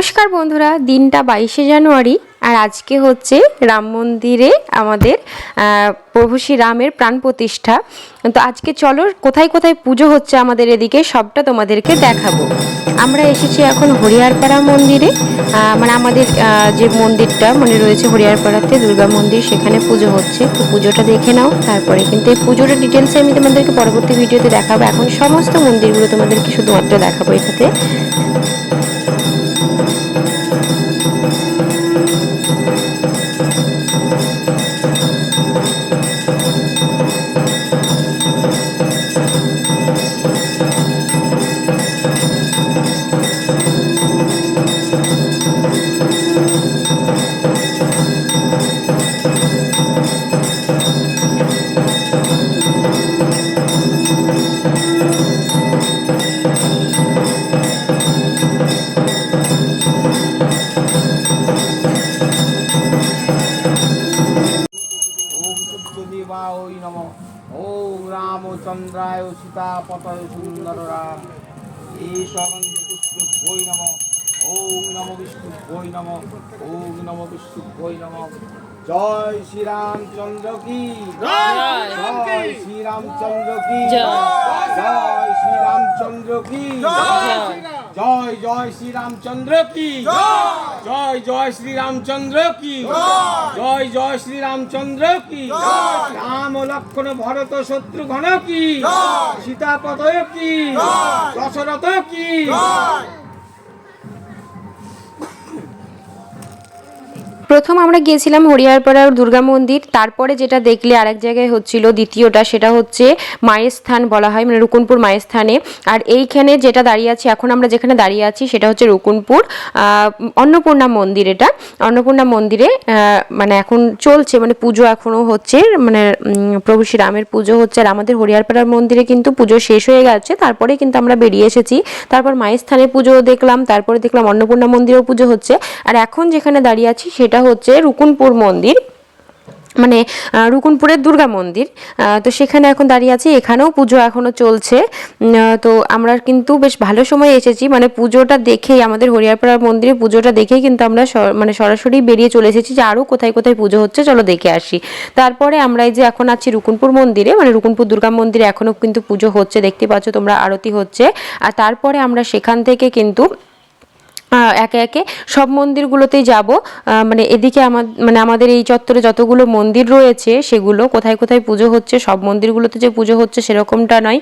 নমস্কার বন্ধুরা, দিনটা বাইশে জানুয়ারি আর আজকে হচ্ছে রাম মন্দিরে আমাদের প্রভু শ্রী রামের প্রাণ প্রতিষ্ঠা। তো আজকে চলো, কোথায় কোথায় পুজো হচ্ছে আমাদের এদিকে সবটা তোমাদেরকে দেখাবো। আমরা এসেছি এখন হরিয়ারপাড়া মন্দিরে মানে আমাদের যে মন্দিরটা মানে রয়েছে হরিয়ারপাড়াতে, দুর্গা মন্দির, সেখানে পুজো হচ্ছে। তো পুজোটা দেখে নাও, তারপরে কিন্তু এই পুজোটা ডিটেলসে আমি তোমাদেরকে পরবর্তী ভিডিওতে দেখাবো। এখন সমস্ত মন্দিরগুলো তোমাদেরকে শুধুমাত্র দেখাবো এটাতে। ওই নম ওম রামচন্দ্রায় সীতাপতয় সুন্দর রাম ঈশান পুষ্প বই নম ওম নম বিষ্ণু বই নম ওম নম বিষ্ণু বই নম জয় শ্রীরামচন্দ্র কি? জয় শ্রীরামচন্দ্র কি? জয় শ্রীরামচন্দ্র কি? জয় জয় শ্রীরামচন্দ্র কি? জয় জয় শ্রীরামচন্দ্র কি? জয় জয় শ্রীরামচন্দ্র কি? রাম লক্ষণ ভরত শত্রুঘ্ন কি? সীতাপতয় কি? দশরথ কি? প্রথম আমরা গিয়েছিলাম হরিয়ারপাড়ার দুর্গা মন্দির, তারপরে যেটা দেখলে আরেক জায়গায় হচ্ছিল দ্বিতীয়টা, সেটা হচ্ছে মায়ের স্থান বলা হয় মানে রুকুনপুর মায়ের স্থানে। আর এইখানে যেটা দাঁড়িয়ে আছি, এখন আমরা যেখানে দাঁড়িয়ে আছি সেটা হচ্ছে রুকুনপুর অন্নপূর্ণা মন্দির এটা। অন্নপূর্ণা মন্দিরে মানে এখন চলছে মানে পুজো এখনও হচ্ছে মানে প্রভু শ্রীরামের পুজো হচ্ছে। আর আমাদের হরিয়ারপাড়ার মন্দিরে কিন্তু পুজো শেষ হয়ে গেছে, তারপরে কিন্তু আমরা বেরিয়ে এসেছি। তারপর মায়ের স্থানে পুজো দেখলাম, তারপরে দেখলাম অন্নপূর্ণা মন্দিরেও পুজো হচ্ছে। আর এখন যেখানে দাঁড়িয়ে আছি সেটা হচ্ছে রুকুনপুর মন্দির মানে রুকুনপুরের দুর্গা মন্দির। তো সেখানে এখন দাঁড়িয়ে আছি, এখানেও পুজো এখনও চলছে। তো আমরা কিন্তু বেশ ভালো সময় এসেছি মানে পুজোটা দেখেই, আমাদের হরিয়ারপাড়া মন্দিরে পুজোটা দেখেই কিন্তু আমরা মানে সরাসরি বেরিয়ে চলে এসেছি যে আরও কোথায় কোথায় পুজো হচ্ছে, চলো দেখে আসি। তারপরে আমরা এই যে এখন আছি রুকুনপুর মন্দিরে মানে রুকুনপুর দুর্গা মন্দিরে এখনও কিন্তু পুজো হচ্ছে, দেখতে পাচ্ছ তোমরা, আরতি হচ্ছে। আর তারপরে আমরা সেখান থেকে কিন্তু একে একে সব মন্দিরগুলোতেই যাব। মানে এদিকে আমার মানে আমাদের এই চত্বরে যতগুলো মন্দির রয়েছে সেগুলো কোথায় কোথায় পুজো হচ্ছে, সব মন্দিরগুলোতে যে পুজো হচ্ছে সেরকমটা নয়।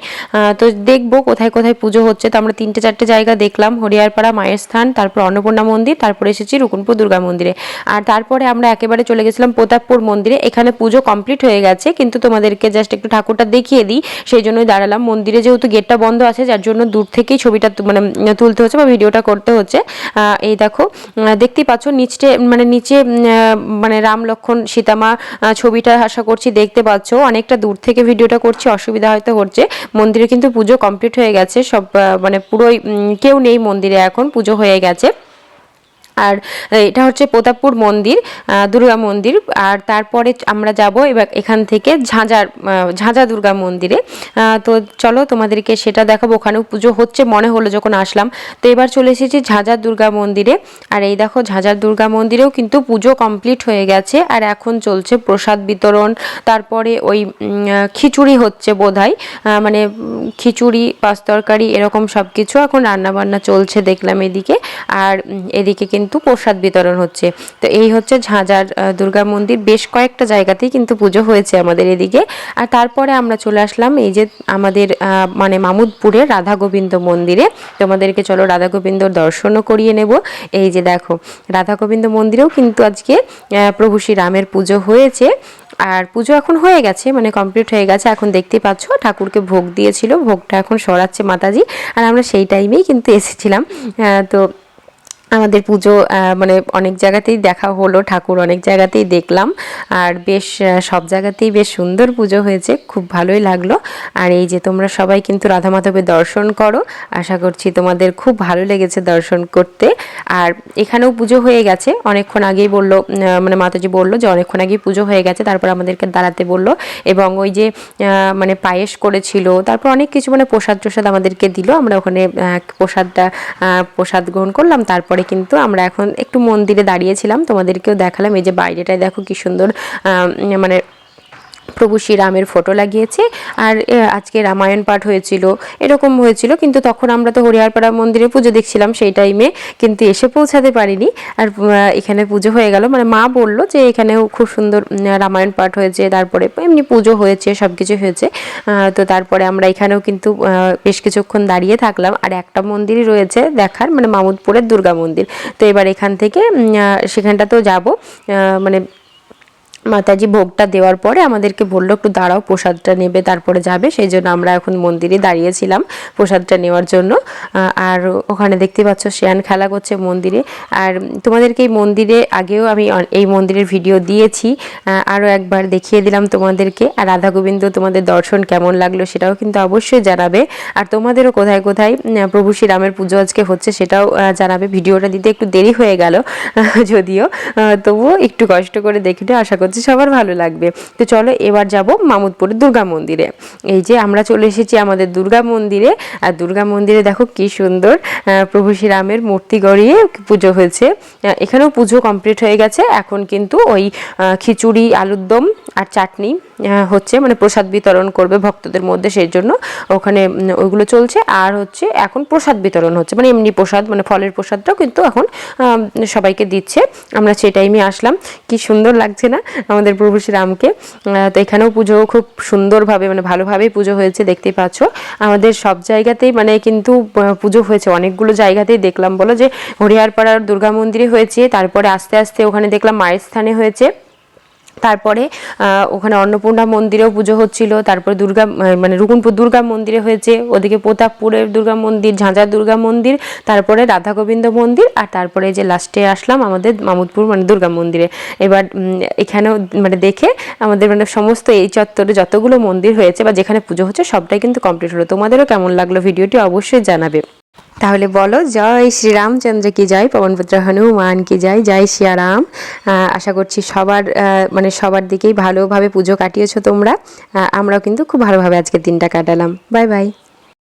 তো দেখব কোথায় কোথায় পুজো হচ্ছে। তো আমরা তিনটে চারটে জায়গা দেখলাম, হরিয়ারপাড়া, মায়ের স্থান, তারপর অন্নপূর্ণা মন্দির, তারপরে এসেছি রুকুনপুর দুর্গা মন্দিরে। আর তারপরে আমরা একেবারে চলে গেছিলাম প্রতাপপুর মন্দিরে। এখানে পুজো কমপ্লিট হয়ে গেছে, কিন্তু তোমাদেরকে জাস্ট একটু ঠাকুরটা দেখিয়ে দিই। সেই জন্যই দাঁড়ালাম। মন্দিরে যেহেতু গেটটা বন্ধ আছে, যার জন্য দূর থেকেই ছবিটা মানে তুলতে হচ্ছে বা ভিডিওটা করতে হচ্ছে। এই দেখো দেখতেই পাচ্ছ নিচে মানে নিচে মানে রাম লক্ষণ, সীতামা ছবিটা আশা করছি দেখতে পাচ্ছ। অনেকটা দূর থেকে ভিডিওটা করছি, অসুবিধা হয়তো হচ্ছে। মন্দিরে কিন্তু পুজো কমপ্লিট হয়ে গেছে, সব মানে পুরোই কেউ নেই মন্দিরে এখন, পুজো হয়ে গেছে। আর এটা হচ্ছে প্রতাপপুর মন্দির দুর্গা মন্দির। আর তারপরে আমরা যাব এবার এখান থেকে ঝাঁঝার ঝাঁঝা দুর্গা মন্দিরে। তো চলো তোমাদেরকে সেটা দেখাবো। ওখানেও পুজো হচ্ছে, মনে হলো যখন আসলাম। তো এবার চলে এসেছি ঝাঁঝার দুর্গা মন্দিরে। আর এই দেখো ঝাঁঝার দুর্গা মন্দিরেও কিন্তু পুজো কমপ্লিট হয়ে গেছে। আর এখন চলছে প্রসাদ বিতরণ। তারপরে ওই খিচুড়ি হচ্ছে বোধহয়। মানে খিচুড়ি পাঁচ তরকারি এরকম সব কিছু এখন রান্নাবান্না চলছে দেখলাম এদিকে। আর এদিকে কিন্তু প্রসাদ বিতরণ হচ্ছে। তো এই হচ্ছে ঝাঁঝার দুর্গা মন্দির। বেশ কয়েকটা জায়গাতেই কিন্তু পুজো হয়েছে আমাদের এদিকে। আর তারপরে আমরা চলে আসলাম এই যে আমাদের মানে মামুদপুরের রাধা গোবিন্দ মন্দিরে। তোমাদেরকে চলো রাধা গোবিন্দর দর্শনও করিয়ে নেব। এই যে দেখো, রাধা গোবিন্দ মন্দিরেও কিন্তু আজকে প্রভু শ্রী রামের পুজো হয়েছে। আর পুজো এখন হয়ে গেছে মানে কমপ্লিট হয়ে গেছে। এখন দেখতেই পাচ্ছ, ঠাকুরকে ভোগ দিয়েছিল। ভোগটা এখন সরাচ্ছে মাতাজি। আর আমরা সেই টাইমেই কিন্তু এসেছিলাম। তো আমাদের পুজো মানে অনেক জায়গাতেই দেখা হলো, ঠাকুর অনেক জায়গাতেই দেখলাম। আর বেশ সব জায়গাতেই বেশ সুন্দর পুজো হয়েছে, খুব ভালোই লাগল। আর এই যে তোমরা সবাই কিন্তু রাধা মাধবের দর্শন করো, আশা করছি তোমাদের খুব ভালো লেগেছে দর্শন করতে। আর এখানেও পুজো হয়ে গেছে, অনেকক্ষণ আগেই বলল মানে মাতাজি বলল যে অনেকক্ষণ আগেই পুজো হয়ে গেছে, তারপর আমাদেরকে দাঁড়াতে বলল এবং ওই যে মানে পায়েস করেছিল, তারপর অনেক কিছু মানে প্রসাদ প্রসাদ আমাদেরকে দিল, আমরা ওখানে প্রসাদটা প্রসাদ গ্রহণ করলাম, তারপরে তারপরে কিন্তু আমরা এখন একটু মন্দিরে দাঁড়িয়েছিলাম। তোমাদেরকেও দেখালাম। এই যে বাইরেটায় দেখো কি সুন্দর মানে প্রভু শ্রীরামের ফটো লাগিয়েছে। আর আজকে রামায়ণ পাঠ হয়েছিল। এরকম হয়েছিল কিন্তু তখন আমরা তো হরিহরপাড়া মন্দিরে পুজো দেখছিলাম সেই টাইমে কিন্তু এসে পৌঁছাতে পারিনি। আর এখানে পুজো হয়ে গেল। মানে মা বলল যে এখানেও খুব সুন্দর রামায়ণ পাঠ হয়েছে। তারপরে এমনি পুজো হয়েছে সব কিছু হয়েছে তো তারপরে আমরা এখানেও কিন্তু বেশ কিছুক্ষণ দাঁড়িয়ে থাকলাম। আর একটা মন্দিরই রয়েছে দেখার মানে মামুদপুরের দুর্গা মন্দির। তো এবার এখান থেকে উম, আহ, সেখানটাতেও যাব। মানে মাতাজি ভোগটা দেওয়ার পরে আমাদেরকে বলল, একটু দাঁড়াও, প্রসাদটা নেবে, তারপরে যাবে। সেই জন্য আমরা এখন মন্দিরে দাঁড়িয়েছিলাম প্রসাদটা নেওয়ার জন্য। আর ওখানে দেখতে পাচ্ছ শেয়ান খেলা করছে মন্দিরে। আর তোমাদেরকে এই মন্দিরে আগেও আমি এই মন্দিরের ভিডিও দিয়েছি। আরও একবার দেখিয়ে দিলাম তোমাদেরকে। আর রাধা গোবিন্দ তোমাদের দর্শন কেমন লাগল সেটাও কিন্তু অবশ্যই জানাবে। আর তোমাদেরও কোথায় কোথায় প্রভু শ্রীরামের পুজো আজকে হচ্ছে সেটাও জানাবে। ভিডিওটা দিতে একটু দেরি হয়ে গেল যদিও তবুও একটু কষ্ট করে দেখলে আশা করছি সবার ভালো লাগবে। তো চলো এবার যাব মামুদপুরের দুর্গা মন্দিরে। এই যে আমরা চলে এসেছি আমাদের দুর্গা মন্দিরে। আর দুর্গা মন্দিরে দেখো কি সুন্দর প্রভু শ্রীরামের মূর্তি গড়িয়ে পুজো হয়েছে। এখানেও পুজো কমপ্লিট হয়ে গেছে। এখন কিন্তু ওই খিচুড়ি, আলুর দম আর চাটনি হচ্ছে মানে প্রসাদ বিতরণ করবে ভক্তদের মধ্যে, সেই জন্য ওখানে ওইগুলো চলছে। আর হচ্ছে এখন প্রসাদ বিতরণ হচ্ছে। মানে এমনি প্রসাদ মানে ফলের প্রসাদটাও কিন্তু এখন সবাইকে দিচ্ছে। আমরা সেই টাইমে আসলাম। কি সুন্দর লাগছে না? আমাদের প্রভু শ্রীরামকে তো এখানেও পুজো খুব সুন্দরভাবে মানে ভালোভাবেই পুজো হয়েছে, দেখতে পাচ্ছ। আমাদের সব জায়গাতেই মানে কিন্তু পুজো হয়েছে। অনেকগুলো জায়গাতেই দেখলাম। বলো যে হরিহারপাড়ার দুর্গা মন্দিরে হয়েছে, তারপরে আস্তে আস্তে ওখানে দেখলাম মায়ের স্থানে হয়েছে। তারপরে ওখানে অন্নপূর্ণা মন্দিরেও পুজো হচ্ছিল, তারপরে দুর্গা মানে রুকুনপুর দুর্গা মন্দিরে হয়েছে, ওদিকে প্রতাপপুরের দুর্গা মন্দির, ঝাঁঝার দুর্গা মন্দির, তারপরে রাধা গোবিন্দ মন্দির, আর তারপরে যে লাস্টে আসলাম আমাদের মামুদপুর মানে দুর্গা মন্দিরে। এবার এখানেও মানে দেখে আমাদের মানে সমস্ত এই চত্বরে যতগুলো মন্দির হয়েছে বা যেখানে পুজো হচ্ছে সবটাই কিন্তু কমপ্লিট হলো। তোমাদেরও কেমন লাগল? ভিডিওটি অবশ্যই জানাবে। তাহলে বলো জয় শ্রীরামচন্দ্র কি জয় পবনপুত্র হনুমান কি জয় জয় সিয়ারাম আহ, আশা করছি সবার মানে সবার দিকেই ভালোভাবে পুজো কাটিয়েছো তোমরা। আমরাও কিন্তু খুব ভালোভাবে আজকের দিনটা কাটালাম। Bye bye.